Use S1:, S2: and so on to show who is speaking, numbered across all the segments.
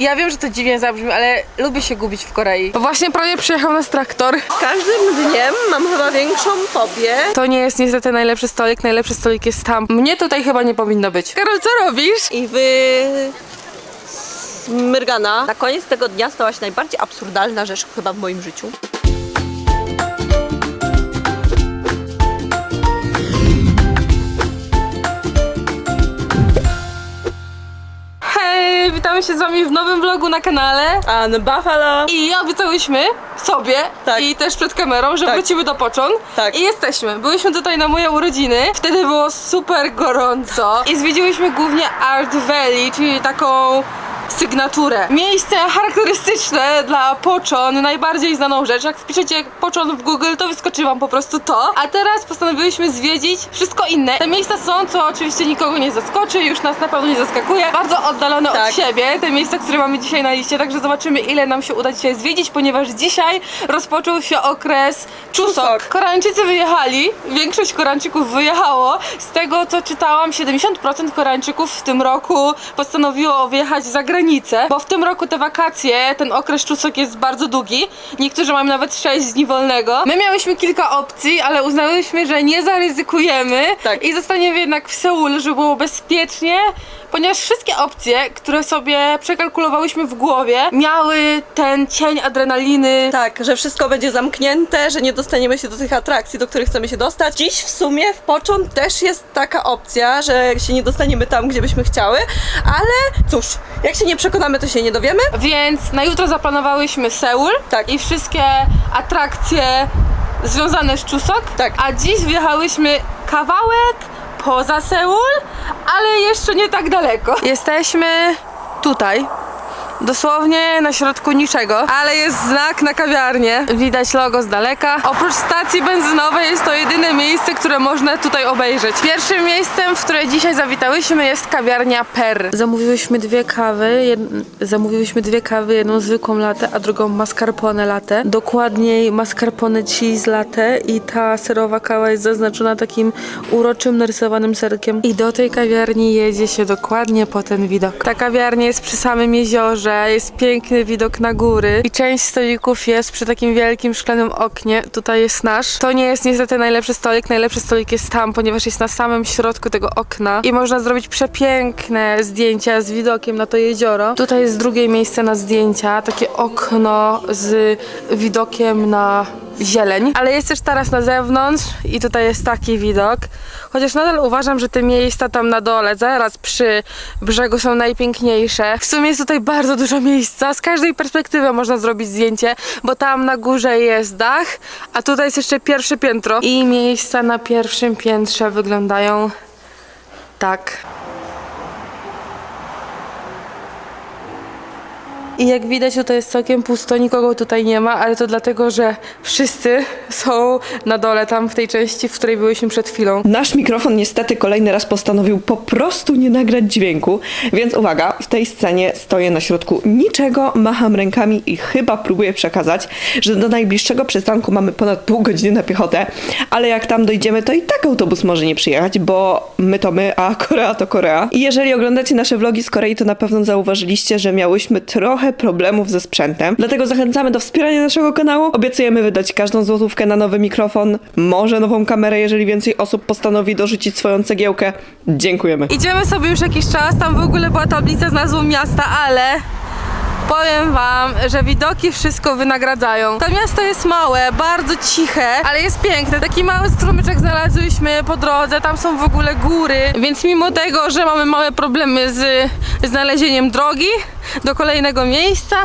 S1: Ja wiem, że to dziwnie zabrzmi, ale lubię się gubić w Korei. Bo właśnie prawie przyjechał nas traktor.
S2: Każdym dniem mam chyba większą fobię.
S1: To nie jest niestety najlepszy stolik, najlepszy stolik jest tam. Mnie tutaj chyba nie powinno być. Karol, co robisz?
S2: I wy... Smyrgana. Na koniec tego dnia stała się najbardziej absurdalna rzecz chyba w moim życiu.
S1: Witamy się z wami w nowym vlogu na kanale.
S2: A na Buffalo.
S1: I obiecałyśmy sobie
S2: Tak.
S1: i też przed kamerą, że
S2: Tak.
S1: wrócimy do poczon.
S2: Tak.
S1: I jesteśmy. Byliśmy tutaj na moje urodziny. Wtedy było super gorąco. I zwiedziłyśmy głównie Art Valley, czyli taką sygnaturę. Miejsce charakterystyczne dla poczon, najbardziej znaną rzecz. Jak wpiszecie poczon w Google, to wyskoczy wam po prostu to. A teraz postanowiłyśmy zwiedzić wszystko inne. Te miejsca są, co oczywiście nikogo nie zaskoczy, już nas na pewno nie zaskakuje. Bardzo oddalone
S2: Tak.
S1: od siebie, te miejsca, które mamy dzisiaj na liście, także zobaczymy ile nam się uda dzisiaj zwiedzić, ponieważ dzisiaj rozpoczął się okres czusok.
S2: Czusok.
S1: Koreańczycy wyjechali, większość Koreańczyków wyjechało. Z tego co czytałam, 70% Koreańczyków w tym roku postanowiło wyjechać za granicę, bo w tym roku te wakacje, ten okres czusok jest bardzo długi. Niektórzy mają nawet 6 dni wolnego. My miałyśmy kilka opcji, ale uznałyśmy, że nie zaryzykujemy
S2: Tak.
S1: i zostaniemy jednak w Seulu, żeby było bezpiecznie, ponieważ wszystkie opcje, które sobie przekalkulowałyśmy w głowie, miały ten cień adrenaliny.
S2: Tak, że wszystko będzie zamknięte, że nie dostaniemy się do tych atrakcji, do których chcemy się dostać. Dziś w sumie w począt też jest taka opcja, że się nie dostaniemy tam, gdzie byśmy chciały, ale cóż, jak się nie przekonamy, to się nie dowiemy.
S1: Więc na jutro zaplanowałyśmy Seul
S2: Tak.
S1: i wszystkie atrakcje związane z Czusok.
S2: Tak.
S1: A dziś wjechałyśmy kawałek poza Seul, ale jeszcze nie tak daleko. Jesteśmy tutaj. Dosłownie na środku niczego, ale jest znak na kawiarnię. Widać logo z daleka. Oprócz stacji benzynowej jest to jedyne miejsce, które można tutaj obejrzeć. Pierwszym miejscem, w które dzisiaj zawitałyśmy jest kawiarnia Per. Zamówiłyśmy dwie kawy. Jed... Zamówiłyśmy dwie kawy, jedną zwykłą latte, a drugą mascarpone latte. Dokładniej mascarpone cheese latte i ta serowa kawa jest zaznaczona takim uroczym narysowanym serkiem. I do tej kawiarni jedzie się dokładnie po ten widok. Ta kawiarnia jest przy samym jeziorze, jest piękny widok na góry i część stolików jest przy takim wielkim szklanym oknie. Tutaj jest nasz. To nie jest niestety najlepszy stolik, najlepszy stolik jest tam, ponieważ jest na samym środku tego okna i można zrobić przepiękne zdjęcia z widokiem na to jezioro. Tutaj jest drugie miejsce na zdjęcia, takie okno z widokiem na zieleń, ale jest też taras na zewnątrz i tutaj jest taki widok. Chociaż nadal uważam, że te miejsca tam na dole, zaraz przy brzegu są najpiękniejsze. W sumie jest tutaj bardzo dużo miejsca, z każdej perspektywy można zrobić zdjęcie, bo tam na górze jest dach, a tutaj jest jeszcze pierwsze piętro i miejsca na pierwszym piętrze wyglądają tak. I jak widać tutaj jest całkiem pusto, nikogo tutaj nie ma, ale to dlatego, że wszyscy są na dole, tam w tej części, w której byliśmy przed chwilą.
S3: Nasz mikrofon niestety kolejny raz postanowił po prostu nie nagrać dźwięku, więc uwaga, w tej scenie stoję na środku niczego, macham rękami i chyba próbuję przekazać, że do najbliższego przystanku mamy ponad pół godziny na piechotę, ale jak tam dojdziemy, to i tak autobus może nie przyjechać, bo my to my, a Korea to Korea. I jeżeli oglądacie nasze vlogi z Korei, to na pewno zauważyliście, że miałyśmy trochę problemów ze sprzętem, dlatego zachęcamy do wspierania naszego kanału. Obiecujemy wydać każdą złotówkę na nowy mikrofon, może nową kamerę, jeżeli więcej osób postanowi dorzucić swoją cegiełkę. Dziękujemy.
S1: Idziemy sobie już jakiś czas, tam w ogóle była tablica z nazwą miasta, ale powiem wam, że widoki wszystko wynagradzają. To miasto jest małe, bardzo ciche, ale jest piękne. Taki mały strumyczek znalazłyśmy po drodze, tam są w ogóle góry, więc mimo tego, że mamy małe problemy z znalezieniem drogi do kolejnego miejsca,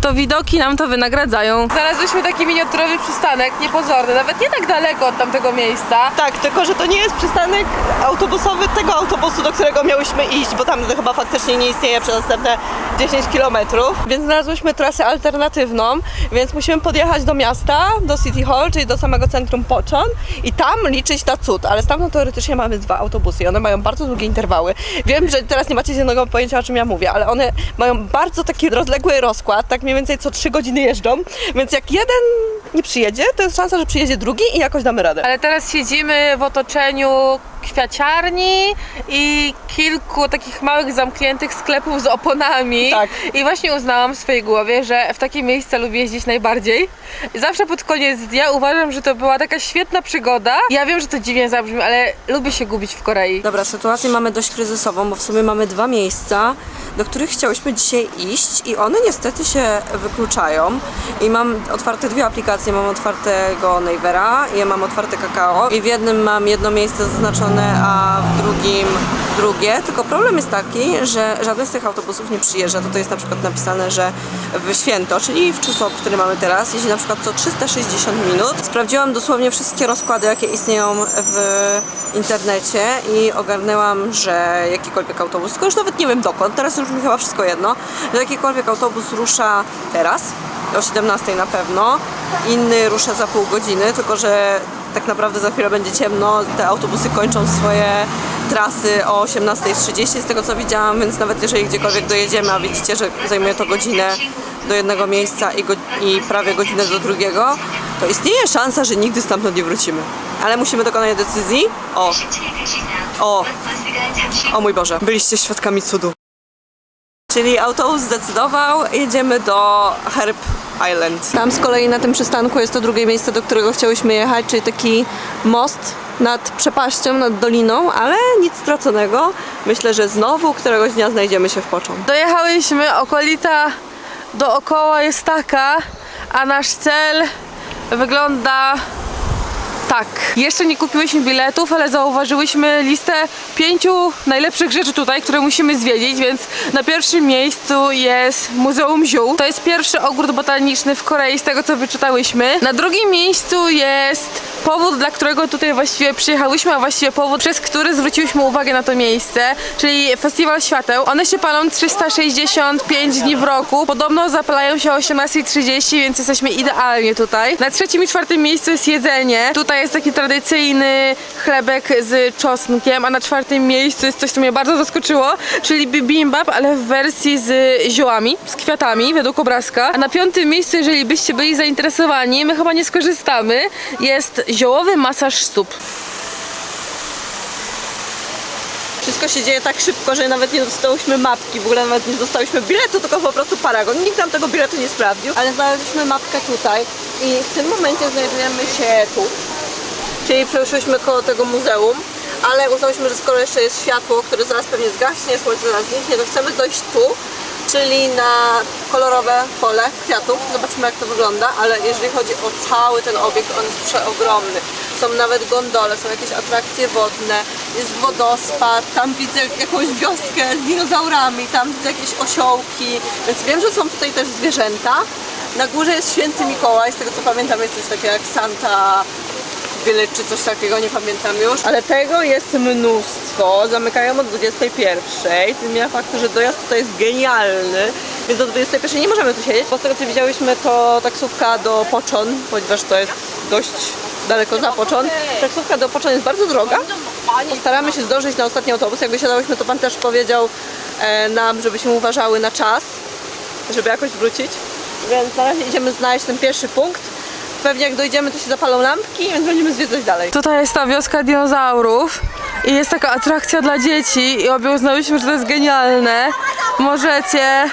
S1: to widoki nam to wynagradzają. Znalazłyśmy taki miniaturowy przystanek, niepozorny, nawet nie tak daleko od tamtego miejsca.
S2: Tak, tylko że to nie jest przystanek autobusowy tego autobusu, do którego miałyśmy iść, bo tam chyba faktycznie nie istnieje przez następne 10 km. Więc znalazłyśmy trasę alternatywną, więc musimy podjechać do miasta, do City Hall, czyli do samego centrum Poczon i tam liczyć na cud, ale stamtąd teoretycznie mamy dwa autobusy i one mają bardzo długie interwały. Wiem, że teraz nie macie zielonego pojęcia o czym ja mówię, ale one mają bardzo taki rozległy rozkład, tak mniej więcej co 3 godziny jeżdżą, więc jak jeden nie przyjedzie, to jest szansa, że przyjedzie drugi i jakoś damy radę.
S1: Ale teraz siedzimy w otoczeniu kwiaciarni i kilku takich małych zamkniętych sklepów z oponami.
S2: Tak.
S1: I właśnie uznałam w swojej głowie, że w takie miejsca lubię jeździć najbardziej. Zawsze pod koniec dnia uważam, że to była taka świetna przygoda. Ja wiem, że to dziwnie zabrzmi, ale lubię się gubić w Korei.
S4: Dobra, sytuację mamy dość kryzysową, bo w sumie mamy dwa miejsca, do których chciałyśmy dzisiaj iść i one niestety się wykluczają. I mam otwarte dwie aplikacje, mam otwartego i ja mam otwarte Kakao i w jednym mam jedno miejsce zaznaczone, a w drugim drugie, tylko problem jest taki, że żaden z tych autobusów nie przyjeżdża. Tutaj jest na przykład napisane, że w święto, czyli w czasop, który mamy teraz, jeździ na przykład co 360 minut. Sprawdziłam dosłownie wszystkie rozkłady, jakie istnieją w internecie i ogarnęłam, że jakikolwiek autobus, tylko już nawet nie wiem dokąd, teraz już mi chyba wszystko jedno, że jakikolwiek autobus rusza teraz, o 17 na pewno, inny rusza za pół godziny, tylko że tak naprawdę za chwilę będzie ciemno, te autobusy kończą swoje trasy o 18.30 z tego co widziałam, więc nawet jeżeli gdziekolwiek dojedziemy, a widzicie, że zajmuje to godzinę do jednego miejsca i, go, i prawie godzinę do drugiego, to istnieje szansa, że nigdy stamtąd nie wrócimy. Ale musimy dokonać decyzji. O, o, o mój Boże, byliście świadkami cudu. Czyli autobus zdecydował, jedziemy do Herb Island. Tam z kolei na tym przystanku jest to drugie miejsce, do którego chciałyśmy jechać, czyli taki most nad przepaścią, nad doliną, ale nic straconego. Myślę, że znowu któregoś dnia znajdziemy się w Począ.
S1: Dojechałyśmy, okolica dookoła jest taka, a nasz cel wygląda tak. Jeszcze nie kupiłyśmy biletów, ale zauważyłyśmy listę pięciu najlepszych rzeczy tutaj, które musimy zwiedzić, więc na pierwszym miejscu jest Muzeum Ziół. To jest pierwszy ogród botaniczny w Korei, z tego co wyczytałyśmy. Na drugim miejscu jest powód, dla którego tutaj właściwie przyjechałyśmy, a właściwie powód, przez który zwróciłyśmy uwagę na to miejsce, czyli Festiwal Świateł. One się palą 365 dni w roku. Podobno zapalają się o 18.30, więc jesteśmy idealnie tutaj. Na trzecim i czwartym miejscu jest jedzenie. Tutaj jest taki tradycyjny chlebek z czosnkiem, a na czwartym miejscu jest coś, co mnie bardzo zaskoczyło, czyli bibimbap, ale w wersji z ziołami, z kwiatami, według obrazka. A na piątym miejscu, jeżeli byście byli zainteresowani, my chyba nie skorzystamy, jest ziołowy masaż stóp.
S2: Wszystko się dzieje tak szybko, że nawet nie dostałyśmy mapki, w ogóle nawet nie dostałyśmy biletu, tylko po prostu paragon. Nikt nam tego biletu nie sprawdził, ale znaleźliśmy mapkę tutaj i w tym momencie znajdujemy się tu. Czyli przeszłyśmy koło tego muzeum, ale uznałyśmy, że skoro jeszcze jest światło, które zaraz pewnie zgaśnie, słońce zaraz zniknie, to chcemy dojść tu, czyli na kolorowe pole kwiatów. Zobaczymy jak to wygląda, ale jeżeli chodzi o cały ten obiekt, on jest przeogromny. Są nawet gondole, są jakieś atrakcje wodne, jest wodospad, tam widzę jakąś wioskę z dinozaurami, tam widzę jakieś osiołki, więc wiem, że są tutaj też zwierzęta. Na górze jest święty Mikołaj, z tego co pamiętam jest coś takiego jak Santa Village czy coś takiego, nie pamiętam już. Ale tego jest mnóstwo, zamykają o 21. To zmienia fakt, że dojazd tutaj jest genialny, więc do 21 nie możemy tu siedzieć. Bo z tego co widziałyśmy to taksówka do Poczon, ponieważ to jest dość daleko za Poczon. Taksówka do Poczon jest bardzo droga. Postaramy się zdążyć na ostatni autobus. Jak wysiadałyśmy, to pan też powiedział e, nam, żebyśmy uważały na czas, żeby jakoś wrócić. Więc na razie idziemy znaleźć ten pierwszy punkt. Pewnie jak dojdziemy, to się zapalą lampki, więc będziemy zwiedzać dalej.
S1: Tutaj jest ta wioska dinozaurów i jest taka atrakcja dla dzieci i obie uznałyśmy, że to jest genialne. Możecie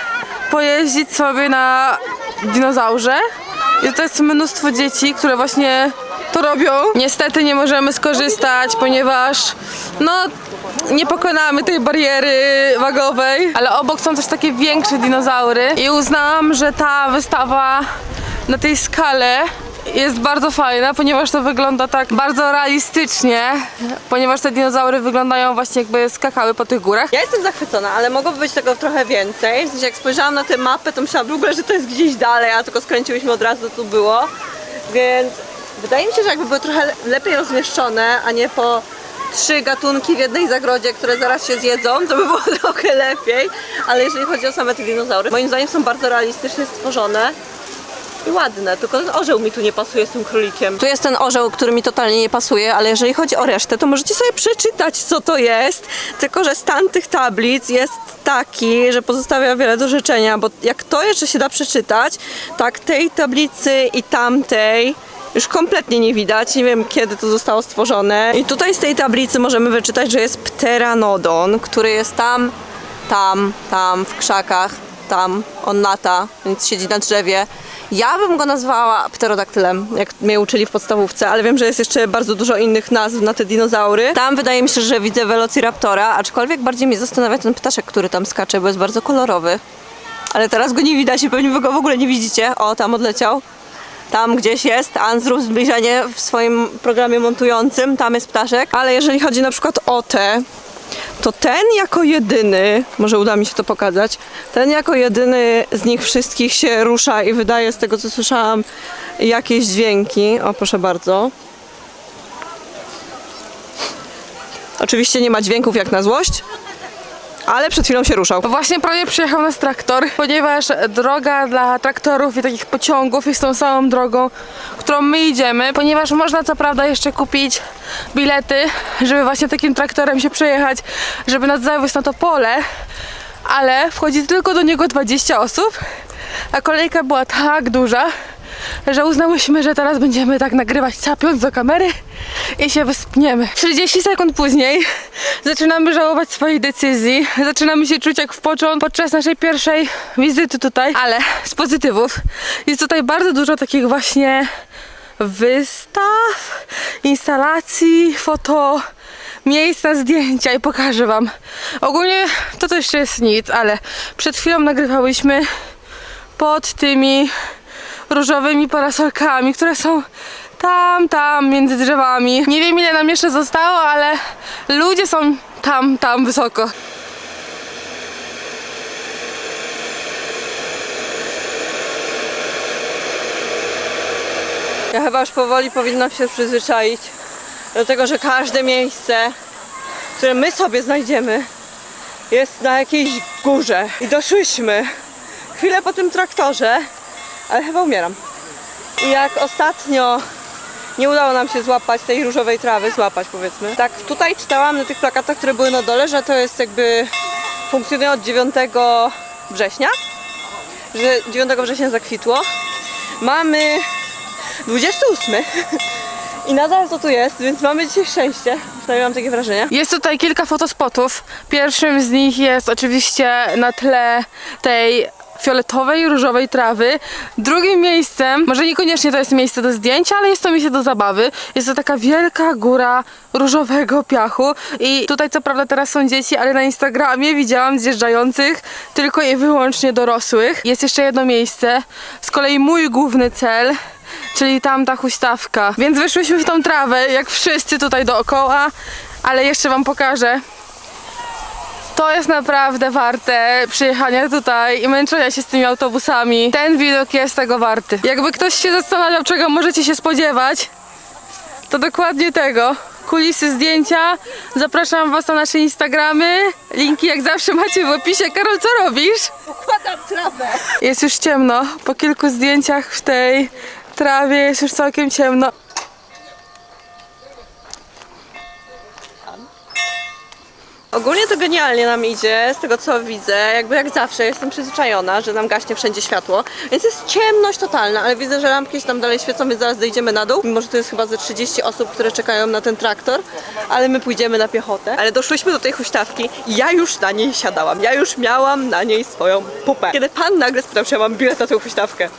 S1: pojeździć sobie na dinozaurze i tutaj jest mnóstwo dzieci, które właśnie to robią. Niestety nie możemy skorzystać, ponieważ no nie pokonamy tej bariery wagowej, ale obok są też takie większe dinozaury i uznałam, że ta wystawa na tej skale jest bardzo fajna, ponieważ to wygląda tak bardzo realistycznie, ponieważ te dinozaury wyglądają właśnie jakby skakały po tych górach.
S2: Ja jestem zachwycona, ale mogłoby być tego trochę więcej. W sensie jak spojrzałam na tę mapę, to myślałam w ogóle, że to jest gdzieś dalej, a tylko skręciłyśmy od razu, tu było. Więc wydaje mi się, że jakby były trochę lepiej rozmieszczone, a nie po trzy gatunki w jednej zagrodzie, które zaraz się zjedzą, to by było trochę lepiej. Ale jeżeli chodzi o same te dinozaury, moim zdaniem są bardzo realistycznie stworzone. I ładne, tylko ten orzeł mi tu nie pasuje z tym królikiem.
S4: Tu jest ten orzeł, który mi totalnie nie pasuje, ale jeżeli chodzi o resztę, to możecie sobie przeczytać, co to jest. Tylko, że stan tych tablic jest taki, że pozostawia wiele do życzenia, bo jak to jeszcze się da przeczytać, tak tej tablicy i tamtej
S2: Już kompletnie nie widać, nie wiem kiedy to zostało stworzone. I tutaj z tej tablicy możemy wyczytać, że jest pteranodon, który jest tam, tam, tam, w krzakach, tam, on lata, więc siedzi na drzewie. Ja bym go nazwała pterodaktylem, jak mnie uczyli w podstawówce, ale wiem, że jest jeszcze bardzo dużo innych nazw na te dinozaury. Tam wydaje mi się, że widzę Velociraptora, aczkolwiek bardziej mnie zastanawia ten ptaszek, który tam skacze, bo jest bardzo kolorowy. Ale teraz go nie widać i pewnie wy go w ogóle nie widzicie. O, tam odleciał. Tam gdzieś jest, An zrób zbliżenie w swoim programie montującym, tam jest ptaszek. Ale jeżeli chodzi na przykład o te, to ten jako jedyny, może uda mi się to pokazać, ten jako jedyny z nich wszystkich się rusza i wydaje z tego co słyszałam jakieś dźwięki. O, proszę bardzo. Oczywiście nie ma dźwięków jak na złość, ale przed chwilą się ruszał.
S1: Właśnie prawie przyjechał nas traktor, ponieważ droga dla traktorów i takich pociągów jest tą samą drogą, którą my idziemy, ponieważ można co prawda jeszcze kupić bilety, żeby właśnie takim traktorem się przejechać, żeby nas zawiózł na to pole, ale wchodzi tylko do niego 20 osób, a kolejka była tak duża, że uznałyśmy, że teraz będziemy tak nagrywać capiąc do kamery i się wyspniemy. 30 sekund później zaczynamy żałować swojej decyzji. Zaczynamy się czuć jak w pociąg podczas naszej pierwszej wizyty tutaj, ale z pozytywów jest tutaj bardzo dużo takich właśnie wystaw, instalacji, foto, miejsc na zdjęcia i pokażę wam. Ogólnie to to jeszcze jest nic, ale przed chwilą nagrywałyśmy pod tymi różowymi parasolkami, które są tam, tam, między drzewami. Nie wiem ile nam jeszcze zostało, ale ludzie są tam, tam wysoko.
S2: Ja chyba już powoli powinnam się przyzwyczaić do tego, że każde miejsce, które my sobie znajdziemy, jest na jakiejś górze. I doszłyśmy chwilę po tym traktorze, ale chyba umieram. I jak ostatnio nie udało nam się złapać tej różowej trawy, złapać powiedzmy. Tak tutaj czytałam na tych plakatach, które były na dole, że to jest jakby funkcjonuje od 9 września, że 9 września zakwitło. Mamy 28 i nadal to tu jest, więc mamy dzisiaj szczęście. Przynajmniej mam takie wrażenie.
S1: Jest tutaj kilka fotospotów. Pierwszym z nich jest oczywiście na tle tej fioletowej, różowej trawy. Drugim miejscem, może niekoniecznie to jest miejsce do zdjęcia, ale jest to miejsce do zabawy. Jest to taka wielka góra różowego piachu i tutaj co prawda teraz są dzieci, ale na Instagramie widziałam zjeżdżających tylko i wyłącznie dorosłych. Jest jeszcze jedno miejsce, z kolei mój główny cel, czyli tamta huśtawka. Więc wyszłyśmy w tą trawę, jak wszyscy tutaj dookoła, ale jeszcze wam pokażę. To jest naprawdę warte przyjechania tutaj i męczenia się z tymi autobusami. Ten widok jest tego warty. Jakby ktoś się zastanawiał, czego możecie się spodziewać, to dokładnie tego. Kulisy zdjęcia. Zapraszam Was na nasze Instagramy. Linki jak zawsze macie w opisie. Karol, co robisz?
S2: Układam trawę.
S1: Jest już ciemno. Po kilku zdjęciach w tej trawie jest już całkiem ciemno.
S2: Ogólnie to genialnie nam idzie, z tego co widzę, jakby jak zawsze jestem przyzwyczajona, że nam gaśnie wszędzie światło, więc jest ciemność totalna, ale widzę, że lampki się tam dalej świecą, więc zaraz dojdziemy na dół, mimo że to jest chyba ze 30 osób, które czekają na ten traktor, ale my pójdziemy na piechotę. Ale doszłyśmy do tej huśtawki i ja już na niej siadałam, ja już miałam na niej swoją pupę. Kiedy pan nagle spytał, czy ja mam bilet na tę huśtawkę.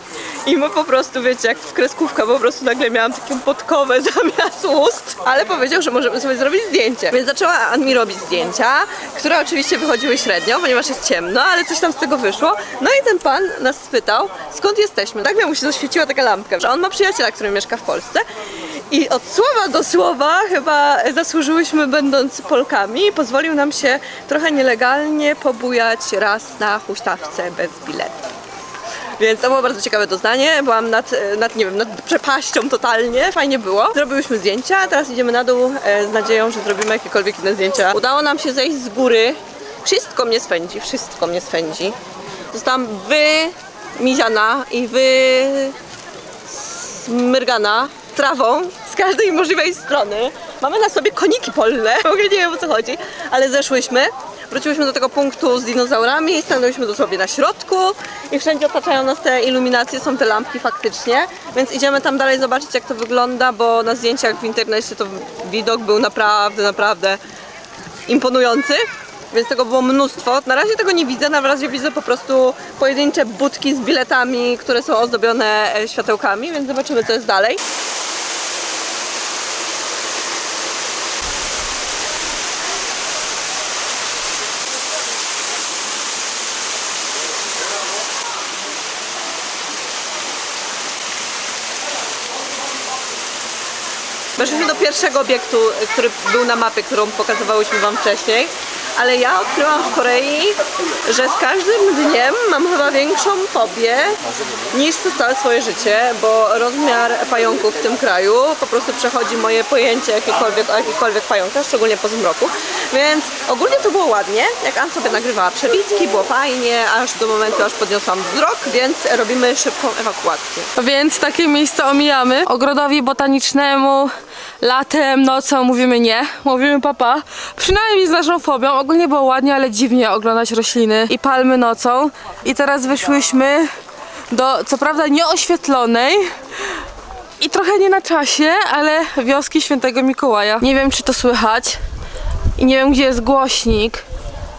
S2: I my po prostu, wiecie, jak w kreskówka, po prostu nagle miałam taką podkowę zamiast ust, ale powiedział, że możemy sobie zrobić zdjęcie, więc zaczęła mi robić zdjęcia, które oczywiście wychodziły średnio, ponieważ jest ciemno, ale coś tam z tego wyszło. No i ten pan nas spytał, skąd jesteśmy. Nagle mu się zaświeciła taka lampka, że on ma przyjaciela, który mieszka w Polsce. I od słowa do słowa chyba zasłużyłyśmy będąc Polkami pozwolił nam się trochę nielegalnie pobujać raz na huśtawce bez biletu. Więc to było bardzo ciekawe doznanie. Byłam nad, nad, nie wiem, nad przepaścią totalnie. Fajnie było. Zrobiłyśmy zdjęcia, teraz idziemy na dół e, z nadzieją, że zrobimy jakiekolwiek inne zdjęcia. Udało nam się zejść z góry. Wszystko mnie swędzi, wszystko mnie swędzi. Zostałam wymiziana i wy smyrgana trawą z każdej możliwej strony. Mamy na sobie koniki polne, w ogóle nie wiem o co chodzi, ale zeszłyśmy. Wróciłyśmy do tego punktu z dinozaurami, stanęłyśmy dosłownie na środku i wszędzie otaczają nas te iluminacje, są te lampki faktycznie, więc idziemy tam dalej zobaczyć jak to wygląda, bo na zdjęciach w internecie to widok był naprawdę, naprawdę imponujący. Więc tego było mnóstwo. Na razie tego nie widzę, na razie widzę po prostu pojedyncze budki z biletami, które są ozdobione e, światełkami, więc zobaczymy co jest dalej. Weszliśmy do pierwszego obiektu, który był na mapie, którą pokazywałyśmy Wam wcześniej. Ale ja odkryłam w Korei, że z każdym dniem mam chyba większą fobię niż przez całe swoje życie, bo rozmiar pająków w tym kraju po prostu przechodzi moje pojęcie jakiekolwiek, o jakichkolwiek pająkach, szczególnie po zmroku. Więc ogólnie to było ładnie, jak Ann sobie nagrywała przebitki, było fajnie, aż do momentu, aż podniosłam wzrok, więc robimy szybką ewakuację.
S1: Więc takie miejsce omijamy. Ogrodowi botanicznemu latem, nocą mówimy nie, mówimy papa. Przynajmniej z naszą fobią. Ogólnie było ładnie, ale dziwnie oglądać rośliny i palmy nocą. I teraz wyszłyśmy do, co prawda nieoświetlonej, i trochę nie na czasie, ale wioski świętego Mikołaja. Nie wiem, czy to słychać i nie wiem, gdzie jest głośnik,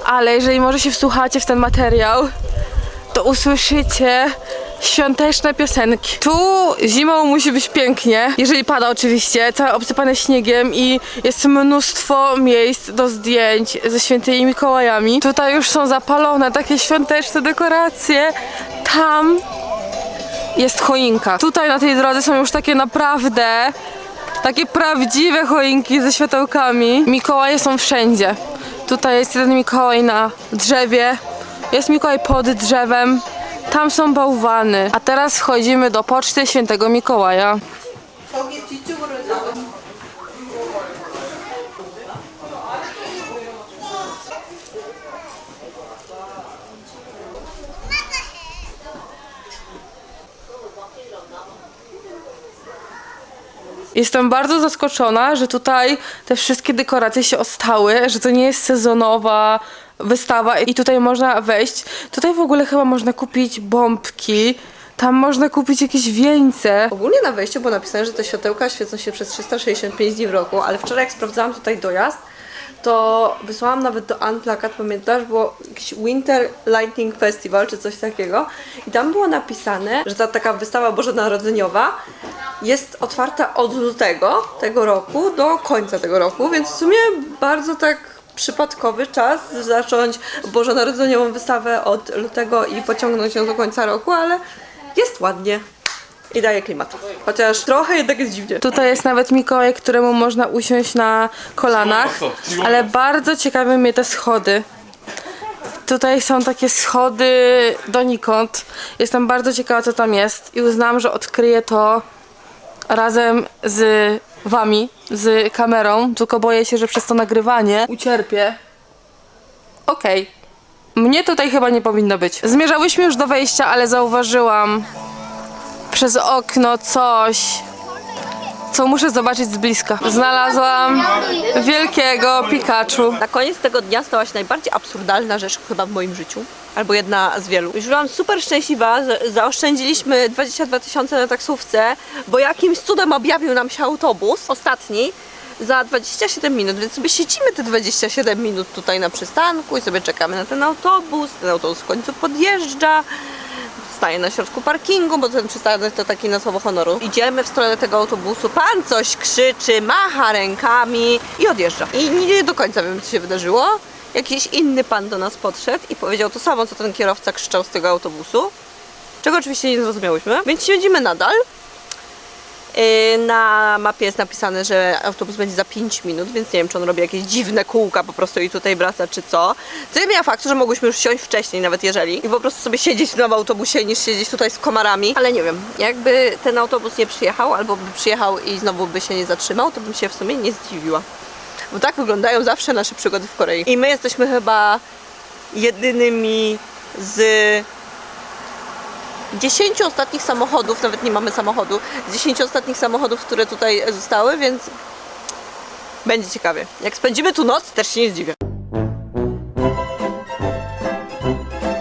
S1: ale jeżeli może się wsłuchacie w ten materiał, to usłyszycie świąteczne piosenki. Tu zimą musi być pięknie, jeżeli pada oczywiście, całe obsypane śniegiem i jest mnóstwo miejsc do zdjęć ze świętymi Mikołajami. Tutaj już są zapalone takie świąteczne dekoracje. Tam jest choinka. Tutaj na tej drodze są już takie naprawdę takie prawdziwe choinki ze światełkami. Mikołaje są wszędzie. Tutaj jest jeden Mikołaj na drzewie, jest Mikołaj pod drzewem, tam są bałwany. A teraz wchodzimy do poczty świętego Mikołaja. Jestem bardzo zaskoczona, że tutaj te wszystkie dekoracje się ostały, że to nie jest sezonowa wystawa i tutaj można wejść. Tutaj w ogóle chyba można kupić bombki, tam można kupić jakieś wieńce.
S2: Ogólnie na wejściu było napisane, że te światełka świecą się przez 365 dni w roku, ale wczoraj jak sprawdzałam tutaj dojazd, to wysłałam nawet do Ann plakat, pamiętasz, było jakiś Winter Lightning Festival czy coś takiego i tam było napisane, że ta taka wystawa bożonarodzeniowa jest otwarta od lutego tego roku do końca tego roku, więc w sumie bardzo tak przypadkowy czas zacząć bożonarodzeniową wystawę od lutego i pociągnąć ją do końca roku, ale jest ładnie i daje klimat. Chociaż trochę jednak jest dziwnie.
S1: Tutaj jest nawet Mikołaj, któremu można usiąść na kolanach, ale bardzo ciekawe mnie te schody. Tutaj są takie schody donikąd. Jestem bardzo ciekawa, co tam jest i uznałam, że odkryję to razem z wami, z kamerą, tylko boję się, że przez to nagrywanie ucierpię. Okej. Mnie tutaj chyba nie powinno być. Zmierzałyśmy już do wejścia, ale zauważyłam przez okno coś, co muszę zobaczyć z bliska. Znalazłam wielkiego Pikachu.
S2: Na koniec tego dnia stała się najbardziej absurdalna rzecz chyba w moim życiu. Albo jedna z wielu. Już byłam super szczęśliwa, że zaoszczędziliśmy 22 tysiące na taksówce, bo jakimś cudem objawił nam się autobus, ostatni, za 27 minut, więc sobie siedzimy te 27 minut tutaj na przystanku i sobie czekamy na ten autobus. Ten autobus w końcu podjeżdża. Staje na środku parkingu, bo ten przystanek to taki na słowo honoru. Idziemy w stronę tego autobusu, pan coś krzyczy, macha rękami i odjeżdża. I nie do końca wiem, co się wydarzyło. Jakiś inny pan do nas podszedł i powiedział to samo, co ten kierowca krzyczał z tego autobusu. Czego oczywiście nie zrozumiałyśmy, więc siedzimy nadal. Yy, Na mapie jest napisane, że autobus będzie za 5 minut, więc nie wiem, czy on robi jakieś dziwne kółka po prostu i tutaj wraca, czy co. Co nie zmienia faktu, że mogłyśmy już siąść wcześniej, nawet jeżeli, i po prostu sobie siedzieć w autobusie, niż siedzieć tutaj z komarami. Ale nie wiem, jakby ten autobus nie przyjechał, albo by przyjechał i znowu by się nie zatrzymał, to bym się w sumie nie zdziwiła. Bo tak wyglądają zawsze nasze przygody w Korei. I my jesteśmy chyba jedynymi z 10 ostatnich samochodów, nawet nie mamy samochodu, z 10 ostatnich samochodów, które tutaj zostały, więc będzie ciekawie. Jak spędzimy tu noc, też się nie zdziwię.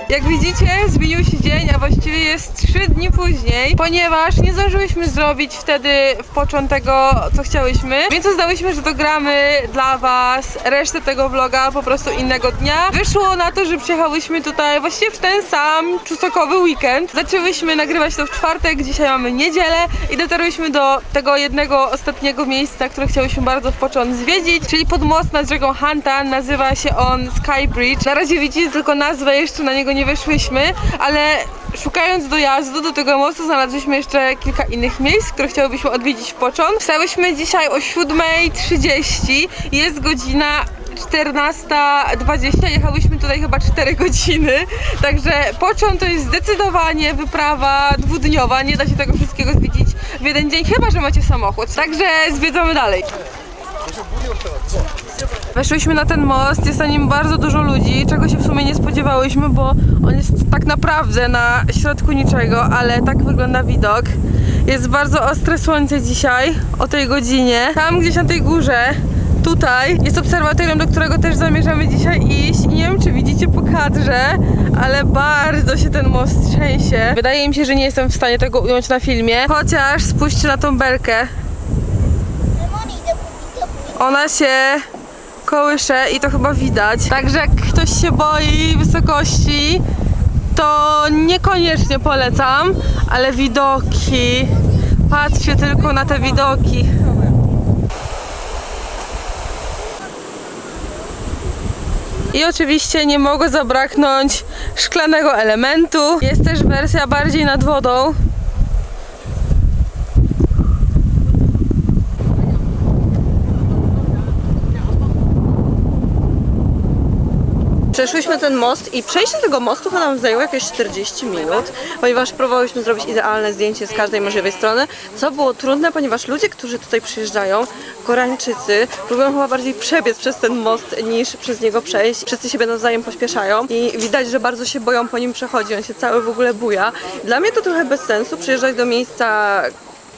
S1: Jak widzicie, zmienił się dzień, a właściwie jest 3 dni później, ponieważ nie zdążyłyśmy zrobić wtedy w początku tego, co chciałyśmy, więc uznałyśmy, że dogramy dla Was resztę tego vloga po prostu innego dnia. Wyszło na to, że przyjechałyśmy tutaj właściwie w ten sam czusokowy weekend. Zaczęłyśmy nagrywać to w czwartek, dzisiaj mamy niedzielę i dotarłyśmy do tego jednego ostatniego miejsca, które chciałyśmy bardzo w początku zwiedzić, czyli pod most nad rzeką Hanta. Nazywa się on Sky Bridge. Na razie widzicie tylko nazwę, jeszcze na niego nie weszłyśmy, ale szukając dojazdu do tego mostu znalazłyśmy jeszcze kilka innych miejsc, które chciałybyśmy odwiedzić w początku. Wstałyśmy dzisiaj o 7.30, jest godzina 14.20, jechałyśmy tutaj chyba 4 godziny, także począt to jest zdecydowanie wyprawa dwudniowa, nie da się tego wszystkiego zwiedzić w jeden dzień, chyba że macie samochód, także zwiedzamy dalej. Weszłyśmy na ten most, jest na nim bardzo dużo ludzi, czego się w sumie nie spodziewałyśmy, bo on jest tak naprawdę na środku niczego, ale tak wygląda widok. Jest bardzo ostre słońce dzisiaj, o tej godzinie. Tam gdzieś na tej górze, tutaj, jest obserwatorium, do którego też zamierzamy dzisiaj iść. I nie wiem, czy widzicie po kadrze, ale bardzo się ten most trzęsie. Wydaje mi się, że nie jestem w stanie tego ująć na filmie, chociaż spójrzcie na tą belkę. Ona się kołysze i to chyba widać. Także jak ktoś się boi wysokości, to niekoniecznie polecam, ale widoki. Patrzcie tylko na te widoki. I oczywiście nie mogło zabraknąć szklanego elementu. Jest też wersja bardziej nad wodą.
S2: Przeszłyśmy ten most i przejście tego mostu to nam zajęło jakieś 40 minut, ponieważ próbowałyśmy zrobić idealne zdjęcie z każdej możliwej strony, co było trudne, ponieważ ludzie, którzy tutaj przyjeżdżają, Koreańczycy, próbują chyba bardziej przebiec przez ten most niż przez niego przejść. Wszyscy siebie nawzajem pośpieszają i widać, że bardzo się boją po nim przechodzi, on się cały w ogóle buja. Dla mnie to trochę bez sensu przyjeżdżać do miejsca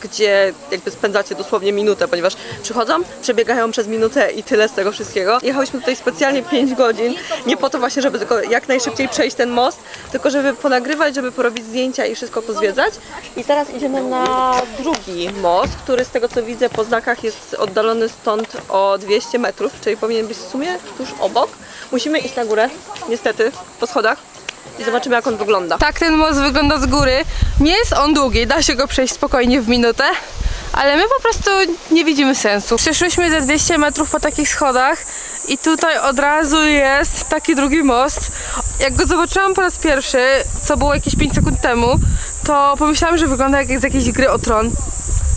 S2: gdzie jakby spędzacie dosłownie minutę, ponieważ przychodzą, przebiegają przez minutę i tyle z tego wszystkiego. Jechałyśmy tutaj specjalnie 5 godzin, nie po to właśnie, żeby tylko jak najszybciej przejść ten most, tylko żeby ponagrywać, żeby porobić zdjęcia i wszystko pozwiedzać. I teraz idziemy na drugi most, który z tego co widzę po znakach jest oddalony stąd o 200 metrów, czyli powinien być w sumie tuż obok. Musimy iść na górę, niestety, po schodach i zobaczymy jak on wygląda.
S1: Tak ten most wygląda z góry. Nie jest on długi, da się go przejść spokojnie w minutę. Ale my po prostu nie widzimy sensu. Przeszłyśmy ze 200 metrów po takich schodach i tutaj od razu jest taki drugi most. Jak go zobaczyłam po raz pierwszy, co było jakieś 5 sekund temu, to pomyślałam, że wygląda jak z jakiejś gry o tron.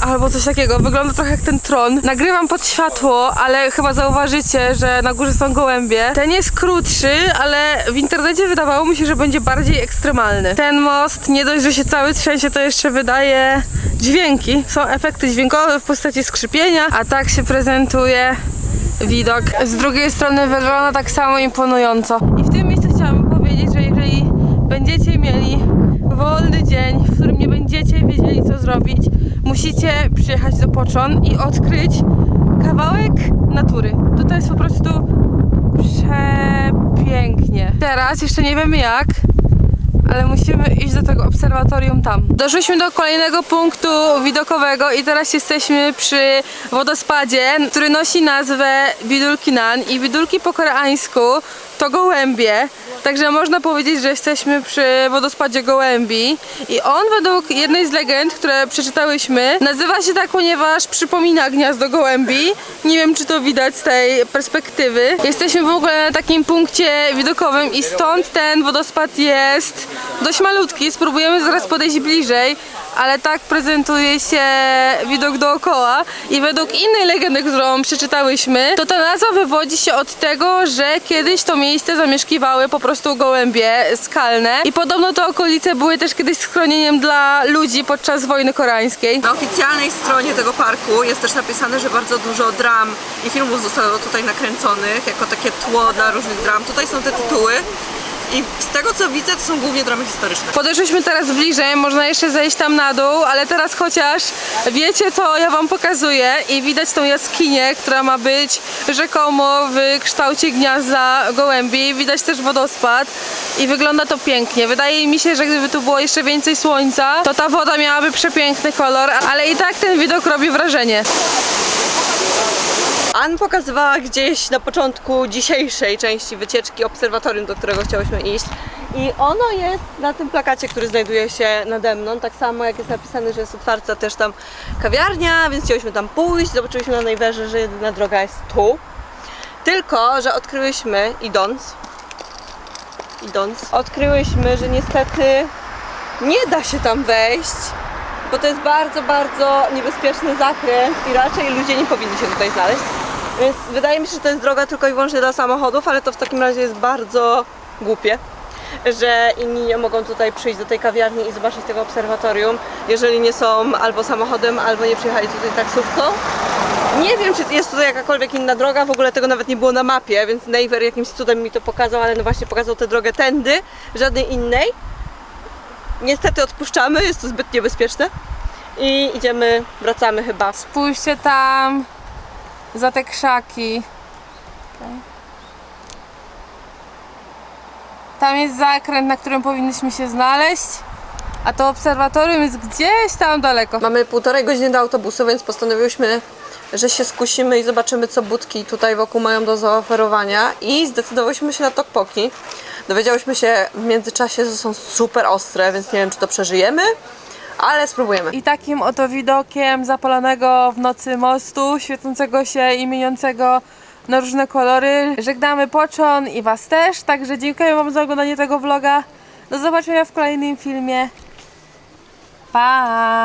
S1: Albo coś takiego. Wygląda trochę jak ten tron. Nagrywam pod światło, ale chyba zauważycie, że na górze są gołębie. Ten jest krótszy, ale w internecie wydawało mi się, że będzie bardziej ekstremalny. Ten most nie dość, że się cały trzęsie, to jeszcze wydaje dźwięki. Są efekty dźwiękowe w postaci skrzypienia, a tak się prezentuje widok. Z drugiej strony wygląda tak samo imponująco. I w tym miejscu chciałabym powiedzieć, że jeżeli będziecie mieli wolny dzień, w którym nie będziecie wiedzieli co zrobić, musicie przyjechać do Poczon i odkryć kawałek natury. Tutaj jest po prostu przepięknie. Teraz jeszcze nie wiemy jak, ale musimy iść do tego obserwatorium tam. Doszliśmy do kolejnego punktu widokowego i teraz jesteśmy przy wodospadzie, który nosi nazwę Bidulki Nan i bidulki po koreańsku to gołębie. Także można powiedzieć, że jesteśmy przy wodospadzie gołębi i on według jednej z legend, które przeczytałyśmy, nazywa się tak, ponieważ przypomina gniazdo gołębi. Nie wiem, czy to widać z tej perspektywy. Jesteśmy w ogóle na takim punkcie widokowym i stąd ten wodospad jest dość malutki. Spróbujemy zaraz podejść bliżej, ale tak prezentuje się widok dookoła i według innej legendy, którą przeczytałyśmy, to ta nazwa wywodzi się od tego, że kiedyś to miejsce zamieszkiwały po prostu gołębie skalne i podobno te okolice były też kiedyś schronieniem dla ludzi podczas wojny koreańskiej.
S2: Na oficjalnej stronie tego parku jest też napisane, że bardzo dużo dram i filmów zostało tutaj nakręconych jako takie tło dla różnych dram. Tutaj są te tytuły
S4: I z tego co widzę, to są głównie dramy historyczne.
S1: Podeszliśmy teraz bliżej, można jeszcze zejść tam na dół, ale teraz chociaż wiecie co ja wam pokazuję i widać tą jaskinię, która ma być rzekomo w kształcie gniazda gołębi. Widać też wodospad i wygląda to pięknie. Wydaje mi się, że gdyby tu było jeszcze więcej słońca, to ta woda miałaby przepiękny kolor, ale i tak ten widok robi wrażenie.
S2: Ann pokazywała gdzieś na początku dzisiejszej części wycieczki obserwatorium, do którego chciałyśmy iść. I ono jest na tym plakacie, który znajduje się nade mną. Tak samo jak jest napisane, że jest otwarta też tam kawiarnia, więc chciałyśmy tam pójść. Zobaczyliśmy na najwerze, że jedyna droga jest tu. Tylko, że odkryłyśmy, idąc, idąc, odkryłyśmy, że niestety nie da się tam wejść, bo to jest bardzo, bardzo niebezpieczny zakręt i raczej ludzie nie powinni się tutaj znaleźć. Więc wydaje mi się, że to jest droga tylko i wyłącznie dla samochodów, ale to w takim razie jest bardzo głupie, że inni nie mogą tutaj przyjść do tej kawiarni i zobaczyć tego obserwatorium, jeżeli nie są albo samochodem, albo nie przyjechali tutaj taksówką. Nie wiem, czy jest tutaj jakakolwiek inna droga, w ogóle tego nawet nie było na mapie, więc Naver jakimś cudem mi to pokazał, ale no właśnie pokazał tę drogę tędy, żadnej innej. Niestety odpuszczamy, jest to zbyt niebezpieczne. I idziemy, wracamy chyba.
S1: Spójrzcie tam za te krzaki. Okej. Tam jest zakręt, na którym powinniśmy się znaleźć, a to obserwatorium jest gdzieś tam daleko.
S4: Mamy półtorej godziny do autobusu, więc postanowiłyśmy, że się skusimy i zobaczymy, co budki tutaj wokół mają do zaoferowania. I zdecydowałyśmy się na tokpoki. Dowiedziałyśmy się w międzyczasie, że są super ostre, więc nie wiem, czy to przeżyjemy, ale spróbujemy.
S1: I takim oto widokiem zapalonego w nocy mostu, świecącego się i mieniącego na różne kolory, żegnamy Poczon i Was też. Także dziękuję Wam za oglądanie tego vloga. Do zobaczenia w kolejnym filmie. Pa!